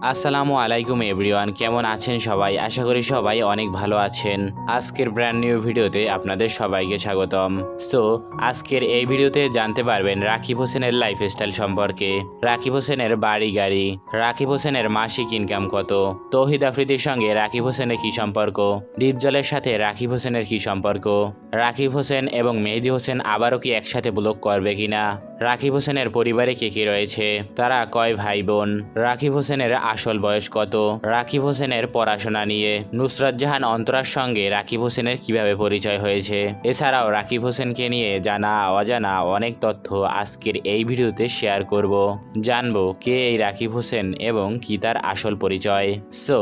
আসসালামু আলাইকুম এভরিওয়ান, কেমন আছেন সবাই? আশা করি সবাই অনেক ভালো আছেন। আজকের ব্র্যান্ড নিউ ভিডিওতে আপনাদের সবাইকে স্বাগতম। সো আজকের এই ভিডিওতে জানতে পারবেন রাকিব হোসেনের লাইফস্টাইল সম্পর্কে। রাকিব হোসেনের বাড়ি গাড়ি, রাকিব হোসেনের মাসিক ইনকাম কত, তৌহিদ আফ্রিদির সঙ্গে রাকিব হোসেনের কী সম্পর্ক ডিপজলের সাথে রাকিব হোসেনের কী সম্পর্ক, রাকিব হোসেন এবং মেহেদি হোসেন আবারও কি একসাথে ব্লগ করবে কিনা, রাকিব হোসেনের পরিবারে কে কে রয়েছে, তারা কয় ভাই বোন, রাকিব হোসেনের আসল বয়স কত? রাকিব হোসেনের পড়াশোনা নিয়ে। নুসরাত জাহান অন্তরার সঙ্গে রাকিব হোসেনের কীভাবে পরিচয় হয়েছে? এছাড়াও রাকিব হোসেনকে নিয়ে জানা, অজানা অনেক তথ্য আজকের এই ভিডিওতে শেয়ার করব। জানব কে এই রাকিব হোসেন এবং কি তার আসল পরিচয়। সো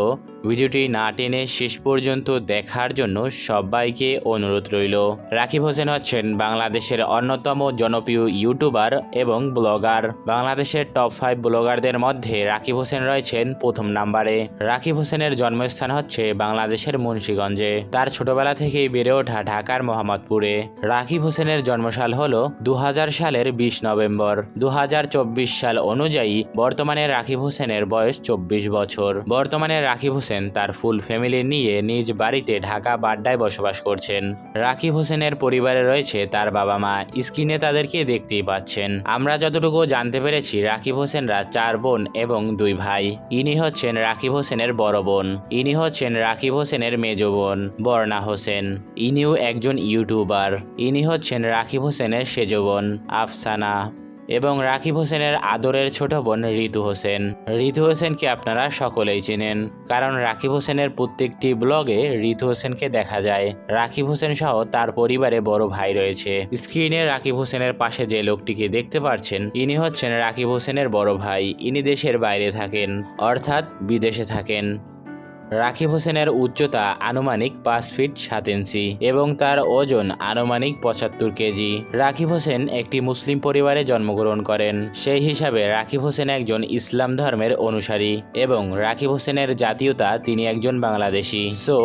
ভিডিওটি না টেনে শেষ পর্যন্ত দেখার জন্য সবাইকে অনুরোধ রইল। রাকিব হোসেন হচ্ছেন বাংলাদেশের অন্যতম জনপ্রিয় ইউটিউবার এবং ব্লগার। বাংলাদেশের টপ ফাইভ ব্লগারদের মধ্যে রাকিব হোসেন রয়েছেন প্রথম নাম্বারে। রাকিব হোসেনের জন্মস্থান হচ্ছে বাংলাদেশের মুন্সীগঞ্জে। তার ছোটবেলা থেকেই বেড়ে ওঠা ঢাকার মোহাম্মদপুরে। রাকিব হোসেনের জন্মসাল হল দু হাজার সালের বিশ নভেম্বর। দু হাজার চব্বিশ সাল অনুযায়ী বর্তমানে রাকিব হোসেনের বয়স চব্বিশ বছর। বর্তমানে রাকিব হোসেন তার ফুল ফ্যামিলি নিয়ে নিজ বাড়িতে ঢাকা বাড্ডায় বসবাস করছেন। রাকিব হোসেনের পরিবারে রয়েছে তার বাবা মা। স্ক্রিনে তাদেরকে দেখতেই পাচ্ছেন। আমরা যতটুকু জানতে পেরেছি, রাকিব হোসেনরা চার বোন এবং দুই ভাই। ইনি হচ্ছেন রাকিব হোসেনের বড় বোন। ইনি হচ্ছেন রাকিব হোসেনের মেজ বোন, বর্ণা হোসেন। ইনিও একজন ইউটিউবার। ইনি হচ্ছেন রাকিব হোসেনের সেজ বোন, আফসানা। এবং রাকিব হোসেনের আদরের ছোট বোন ঋতু হোসেন। ঋতু হোসেনকে আপনারা সকলেই চেনেন, কারণ রাকিব হোসেনের প্রত্যেকটি ব্লগে ঋতু হোসেনকে দেখা যায়। রাকিব হোসেন সহ তার পরিবারে বড় ভাই রয়েছে। স্ক্রিনে রাকিব হোসেনের পাশে যে লোকটিকে দেখতে পাচ্ছেন ইনি হচ্ছেন রাকিব হোসেনের বড় ভাই। ইনি দেশের বাইরে থাকেন, অর্থাৎ বিদেশে থাকেন। রাকিব হোসেনের উচ্চতা আনুমানিক পাঁচ ফিট সাত ইঞ্চি এবং তার ওজন আনুমানিক পঁচাত্তর কেজি। রাকিব হোসেন একটি মুসলিম পরিবারে জন্মগ্রহণ করেন। সেই হিসাবে রাকিব হোসেন একজন ইসলাম ধর্মের অনুসারী এবং রাকিব হোসেনের জাতীয়তা তিনি একজন বাংলাদেশি। সো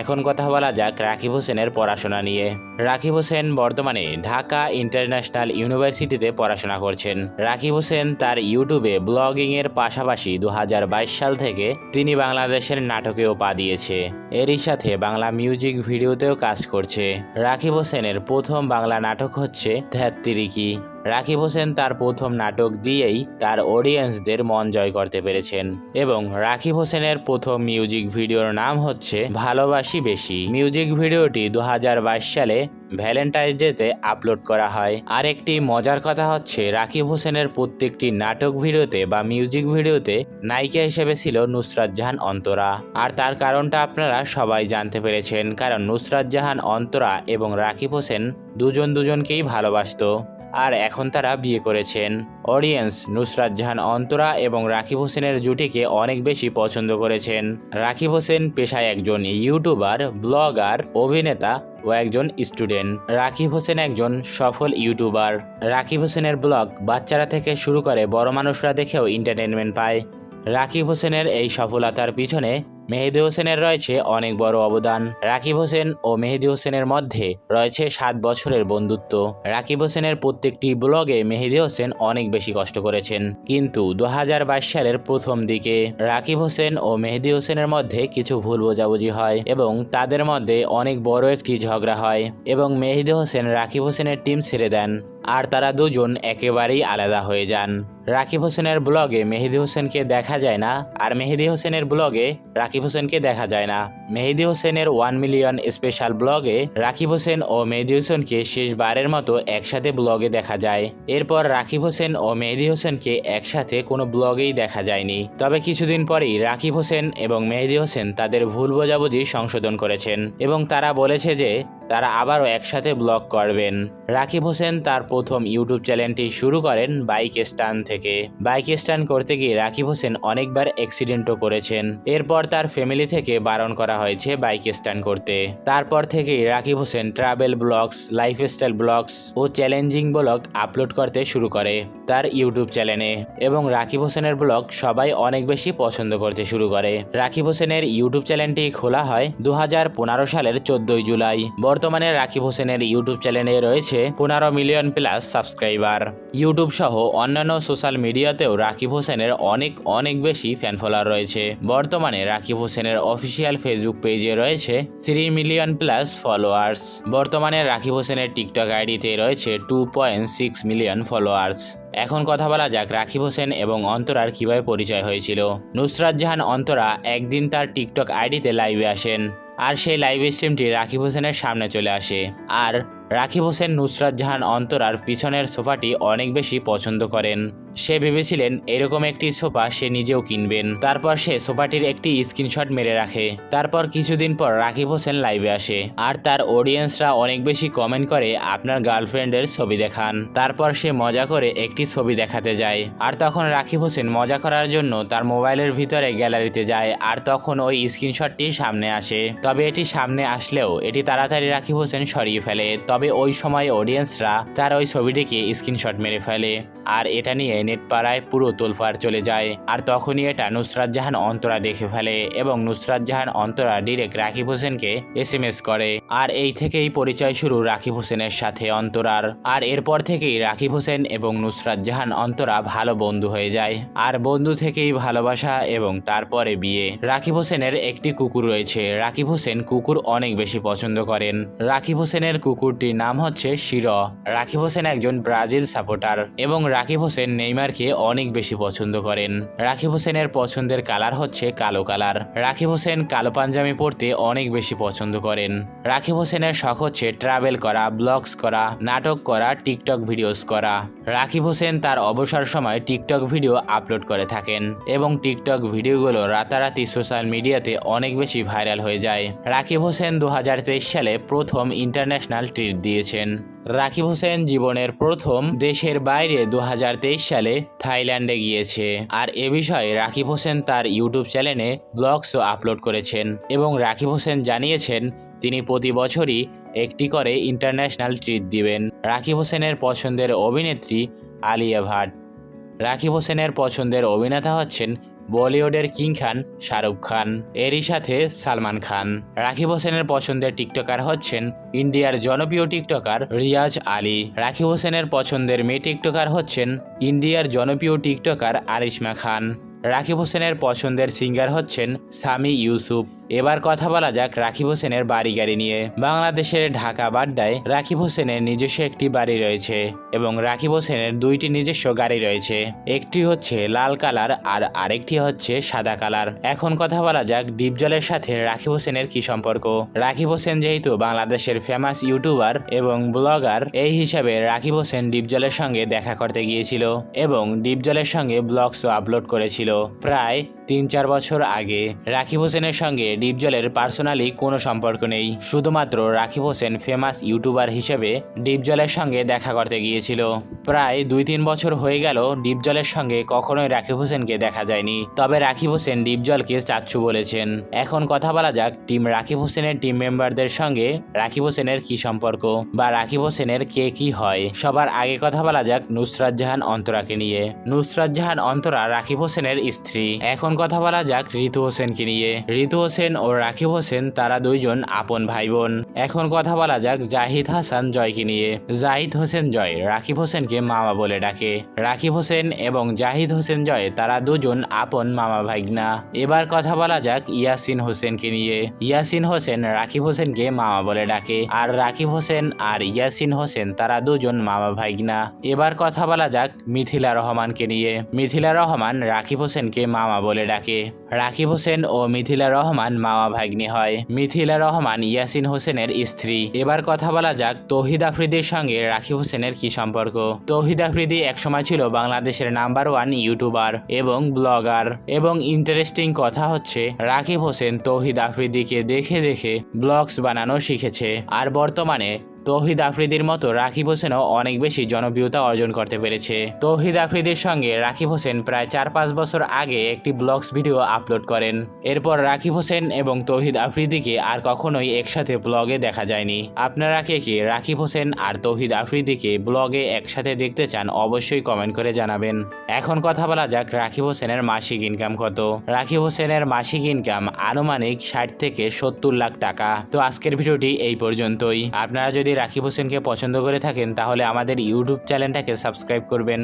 এখন কথা বলা যাক রাকিব হোসেনের পড়াশোনা নিয়ে। রাকিব হোসেন বর্তমানে ঢাকা ইন্টারন্যাশনাল ইউনিভার্সিটিতে পড়াশোনা করছেন। রাকিব হোসেন তার ইউটিউবে ব্লগিং এর পাশাপাশি দু হাজার বাইশ সাল থেকে তিনি বাংলাদেশের নাটকেও পা দিয়েছে। এরই সাথে বাংলা মিউজিক ভিডিওতেও কাজ করছে। রাকিব হোসেনের প্রথম বাংলা নাটক হচ্ছে ধ্যাত্তিরিকি। রাকিব হোসেন তার প্রথম নাটক দিয়েই তার অডিয়েন্সদের মন জয় করতে পেরেছেন। এবং রাকিব হোসেনের প্রথম মিউজিক ভিডিওর নাম হচ্ছে ভালোবাসি বেশি। মিউজিক ভিডিওটি দু হাজার বাইশ সালে ভ্যালেন্টাইন্স ডেতে আপলোড করা হয়। আর একটি মজার কথা হচ্ছে, রাকিব হোসেনের প্রত্যেকটি নাটক ভিডিওতে বা মিউজিক ভিডিওতে নায়িকা হিসেবে ছিল নুসরাত জাহান অন্তরা। আর তার কারণটা আপনারা সবাই জানতে পেরেছেন, কারণ নুসরাত জাহান অন্তরা এবং রাকিব হোসেন দুজন দুজনকেই ভালোবাসতো। আর এখন তারা বিয়ে করেছেন। অডিয়েন্স নুসরাত জাহান অন্তরা এবং রাকিব হোসেনের জুটিকে অনেক বেশি পছন্দ করেছেন। রাকিব হোসেন পেশায় একজন ইউটিউবার, ব্লগার, অভিনেতা ও একজন স্টুডেন্ট। রাকিব হোসেন একজন সফল ইউটিউবার। রাকিব হোসেনের ব্লগ বাচ্চারা থেকে শুরু করে বড় মানুষরা দেখেও এন্টারটেনমেন্ট পায়। রাকিব হোসেনের এই সফলতার পিছনে মেহেদি হোসেনের রয়েছে অনেক বড় অবদান। রাকিব হোসেন ও মেহেদি হোসেনের মধ্যে রয়েছে সাত বছরের বন্ধুত্ব। রাকিব হোসেনের প্রত্যেকটি ব্লগে মেহেদি হোসেন অনেক বেশি কষ্ট করেছেন। কিন্তু দু হাজার বাইশ সালের প্রথম দিকে রাকিব হোসেন ও মেহেদি হোসেনের মধ্যে কিছু ভুল বোঝাবুঝি হয় এবং তাদের মধ্যে অনেক বড় একটি ঝগড়া হয় এবং মেহেদি হোসেন রাকিব হোসেনের টিম ছেড়ে দেন। আর তারা দুজন একেবারেই আলাদা হয়ে যান। রাকিব হোসেনের ব্লগে মেহেদি হোসেনকে দেখা যায় না, আর মেহেদি হোসেনের ব্লগে রাকিব হোসেনকে দেখা যায় না। মেহেদি হোসেনের ওয়ান মিলিয়ন স্পেশাল ব্লগে রাকিব হোসেন ও মেহেদি হোসেনকে শেষবারের মতো একসাথে ব্লগে দেখা যায়। এরপর রাকিব হোসেন ও মেহেদি হোসেনকে একসাথে কোনো ব্লগেই দেখা যায়নি। তবে কিছুদিন পরেই রাকিব হোসেন এবং মেহেদি হোসেন তাদের ভুল বোঝাবুঝি সংশোধন করেছেন এবং তারা বলেছে যে তারা আবারও একসাথে ব্লগ করবেন। রাকিব হোসেন তার প্রথম ইউটিউব চ্যানেলটি শুরু করেন বাইক স্ট্যান্ড থেকে। বাইক স্ট্যান্ড করতে গিয়ে রাকিব হোসেন অনেকবার অ্যাক্সিডেন্টও করেছেন। এরপর তার ফ্যামিলি থেকে বারণ করা হয়েছে বাইক স্ট্যান্ড করতে। তারপর থেকেই Rakib Hossain travel blogs lifestyle blogs ও চ্যালেঞ্জিং ব্লগ আপলোড করতে শুরু করে তার ইউটিউব চ্যানেলে। এবং রাকিব হোসেনের ব্লগ সবাই অনেক বেশি পছন্দ করতে শুরু করে। রাকিব হোসেনের ইউটিউব চ্যানেলটি খোলা হয় দু হাজার পনেরো সালের চোদ্দই জুলাই। বর্তমানে রাকিব হোসেনের ইউটিউব চ্যানেলে রয়েছে পনেরো মিলিয়ন প্লাস সাবস্ক্রাইবার ইউটিউব সহ অন্যান্য সোশ্যাল মিডিয়াতেও রাকিব হোসেনের অনেক অনেক বেশি ফ্যান ফলোয়ার রয়েছে। বর্তমানে রাকিব হোসেনের অফিসিয়াল ফেসবুক পেজে রয়েছে থ্রি মিলিয়ন প্লাস ফলোয়ার্স বর্তমানে রাকিব হোসেনের টিকটক আইডিতে রয়েছে two point six million followers এখন কথা বলা যাক রাকিব হোসেন এবং অন্তরার কীভাবে পরিচয় হয়েছিল। নুসরাত জাহান অন্তরা একদিন তার টিকটক আইডিতে লাইভে আসেন। আর সেই লাইভ স্ট্রিমটি রাকিব হোসেনের সামনে চলে আসে। আর রাকিব হোসেন নুসরাত জাহান অন্তরার পিছনের সোফাটি অনেক বেশি পছন্দ করেন। সে ভেবেছিলেন এরকম একটি সোফা সে নিজেও কিনবেন। তারপর সে সোফাটির একটি স্ক্রিনশট মেরে রাখে। তারপর কিছুদিন পর রাকিব হোসেন লাইভে আসে। আর তার অডিয়েন্সরা অনেক বেশি কমেন্ট করে আপনার গার্লফ্রেন্ডের ছবি দেখান। তারপর সে মজা করে একটি ছবি দেখাতে যায়। আর তখন রাকিব হোসেন মজা করার জন্য তার মোবাইলের ভিতরে গ্যালারিতে যায়। আর তখন ওই স্ক্রিনশটটি সামনে আসে। তবে এটি সামনে আসলেও এটি তাড়াতাড়ি রাকিব হোসেন সরিয়ে ফেলে। তবে ওই সময় অডিয়েন্সরা তার ওই ছবিটিকে স্ক্রিনশট মেরে ফেলে। আর এটা নিয়ে নেট পাড়ায় পুরো তোলফাড় চলে যায়। আর তখনই এটা নুসরাত জাহান অন্তরা দেখে ফেলে এবং নুসরাত জাহান অন্তরা ডিরেক্ট রাকিব হোসেনকে এস এম এস করে। আর এই থেকেই পরিচয় শুরু রাকিব হোসেনের সাথে অন্তরার। আর এরপর থেকেই রাকিব হোসেন এবং নুসরাত জাহান অন্তরা ভালো বন্ধু হয়ে যায়। আর বন্ধু থেকেই ভালোবাসা এবং তারপরে বিয়ে। রাকিব হোসেনের একটি কুকুর রয়েছে। রাকিব হোসেন কুকুর অনেক বেশি পছন্দ করেন। রাকিব হোসেনের কুকুরটির নাম হচ্ছে শির। রাকিব হোসেন একজন ব্রাজিল সাপোর্টার এবং রাকিব হোসেন নেইমারকে অনেক বেশি পছন্দ করেন। রাকিব হোসেনের পছন্দের কালার হচ্ছে কালো কালার। রাকিব হোসেন কালো পাঞ্জাবি পরতে অনেক বেশি পছন্দ করেন। রাকিব হোসেনের শখ হচ্ছে ট্রাভেল করা ব্লগস করা, নাটক করা টিকটক ভিডিওস করা। রাকিব হোসেন তার অবসর সময় টিকটক ভিডিও আপলোড করে থাকেন এবং টিকটক ভিডিওগুলো রাতারাতি সোশ্যাল মিডিয়াতে অনেক বেশি ভাইরাল হয়ে যায়। রাকিব হোসেন দু হাজার তেইশ সালে প্রথম ইন্টারন্যাশনাল ট্রিট দিয়েছেন। রাকিব হোসেন জীবনের প্রথম দেশের বাইরে দু হাজার তেইশ সালে থাইল্যান্ডে গিয়েছে। আর এ বিষয়ে রাকিব হোসেন তার ইউটিউব চ্যানেলে ব্লগসও আপলোড করেছেন এবং রাকিব হোসেন জানিয়েছেন, তিনি প্রতি বছরই একটি করে ইন্টারন্যাশনাল ট্রিট দিবেন। রাকিব হোসেনের পছন্দের অভিনেত্রী আলিয়া ভাট। রাকিব হোসেনের পছন্দের অভিনেতা হচ্ছেন বলিউডের কিং খান, শাহরুখ খান, এরই সাথে সালমান খান। রাকিব হোসেনের পছন্দের টিকটকার হচ্ছেন ইন্ডিয়ার জনপ্রিয় টিকটকার রিয়াজ আলী। রাকিব হোসেনের পছন্দের মেয়ে টিকটকার হচ্ছেন ইন্ডিয়ার জনপ্রিয় টিকটকার আরিশমা খান। রাকিব হোসেনের পছন্দের সিঙ্গার হচ্ছেন সামি ইউসুফ। এবার কথা বলা যাক রাকিব হোসেনের বাড়ি গাড়ি নিয়ে। বাংলাদেশের ঢাকা বাড্ডায় রাকিব হোসেনের নিজস্ব একটি বাড়ি রয়েছে এবং রাকিব হোসেনের দুইটি নিজস্ব গাড়ি রয়েছে। একটি হচ্ছে লাল কালার আর আরেকটি হচ্ছে সাদা কালার। এখন কথা বলা যাক ডিপজলের সাথে রাকিব হোসেনের কি সম্পর্ক। রাকিব হোসেন যেহেতু বাংলাদেশের ফেমাস ইউটিউবার এবং ব্লগার এই হিসাবে রাকিব হোসেন ডিপজলের সঙ্গে দেখা করতে গিয়েছিল এবং ডিপজলের সঙ্গে ব্লগসও আপলোড করেছিল। প্রায় তিন চার বছর আগে রাকিব হোসেনের সঙ্গে ডিপজলের পার্সোনালি কোনো সম্পর্ক নেই। শুধুমাত্র রাকিব হোসেন ফেমাস ইউটিউবার হিসেবে ডিপজলের সঙ্গে দেখা করতে গিয়েছিল। প্রায় দুই তিন বছর হয়ে গেল ডিপজলের সঙ্গে কখনোই রাকিব হোসেনকে দেখা যায়নি। তবে রাকিব হোসেন ডিপজলকে চাচ্ছু বলেছেন। এখন কথা বলা যাক টিম রাকিব হোসেনের টিম মেম্বারদের সঙ্গে রাকিব হোসেনের কি সম্পর্ক বা রাকিব হোসেনের কে কি হয়। সবার আগে কথা বলা যাক নুসরাত জাহান অন্তরাকে নিয়ে। নুসরাত জাহান অন্তরা রাকিব হোসেনের স্ত্রী। এখন কথা বলা যাক ঋতু হোসেনকে নিয়ে। ঋতু হোসেন ও রাকিব হোসেন, তারা দুইজন আপন ভাই বোন এখন কথা বলা যাক জাহিদ হাসান জয়কে নিয়ে। জাহিদ হোসেন জয় রাকিব হোসেনকে মামা বলে ডাকে। রাকিব হোসেন এবং জাহিদ হোসেন জয়, তারা দুজন আপন মামা ভাইগনা। এবার কথা বলা যাক ইয়াসিন হোসেনকে নিয়ে। ইয়াসিন হোসেন রাকিব হোসেনকে মামা বলে ডাকে। আর রাকিব হোসেন আর ইয়াসিন হোসেন, তারা দুজন মামা ভাইগনা। এবার কথা বলা যাক মিথিলা রহমানকে নিয়ে। মিথিলা রহমান রাকিব হোসেনকে মামা বলে ডাকে। রাকিব হোসেন ও মিথিলা রহমান মামা ভাগ্নি হয়। মিথিলা রহমান ইয়াসিন হোসেনের স্ত্রী। এবার কথা বলা যাক তৌহিদ আফ্রিদির সঙ্গে রাকিব হোসেনের কি সম্পর্ক। তৌহিদ আফ্রিদি একসময় ছিল বাংলাদেশের নাম্বার ওয়ান ইউটিউবার এবং ব্লগার এবং ইন্টারেস্টিং কথা হচ্ছে, রাকিব হোসেন তৌহিদ আফ্রিদিকে দেখে দেখে ব্লগস বানানো শিখেছে। আর বর্তমানে তৌহিদ আফ্রিদির মতো রাকিব হোসেনও অনেক বেশি জনপ্রিয়তা অর্জন করতে পেরেছে। তৌহিদ আফ্রিদির সঙ্গে রাকিব হোসেন প্রায় চার পাঁচ বছর আগে একটি ব্লগস ভিডিও আপলোড করেন। এরপর রাকিব হোসেন এবং তৌহিদ আফ্রিদিকে আর কখনোই একসাথে ব্লগে দেখা যায়নি। আপনারা কে কে রাকিব হোসেন আর তৌহিদ আফ্রিদিকে ব্লগে একসাথে দেখতে চান অবশ্যই কমেন্ট করে জানাবেন। এখন কথা বলা যাক রাকিব হোসেনের মাসিক ইনকাম কত। রাকিব হোসেনের মাসিক ইনকাম আনুমানিক ষাট থেকে সত্তর লাখ টাকা। তো আজকের ভিডিওটি এই পর্যন্তই। আপনারা যদি রাকিব হোসেনকে পছন্দ করে থাকেন তাহলে আমাদের ইউটিউব চ্যানেলটাকে সাবস্ক্রাইব করবেন।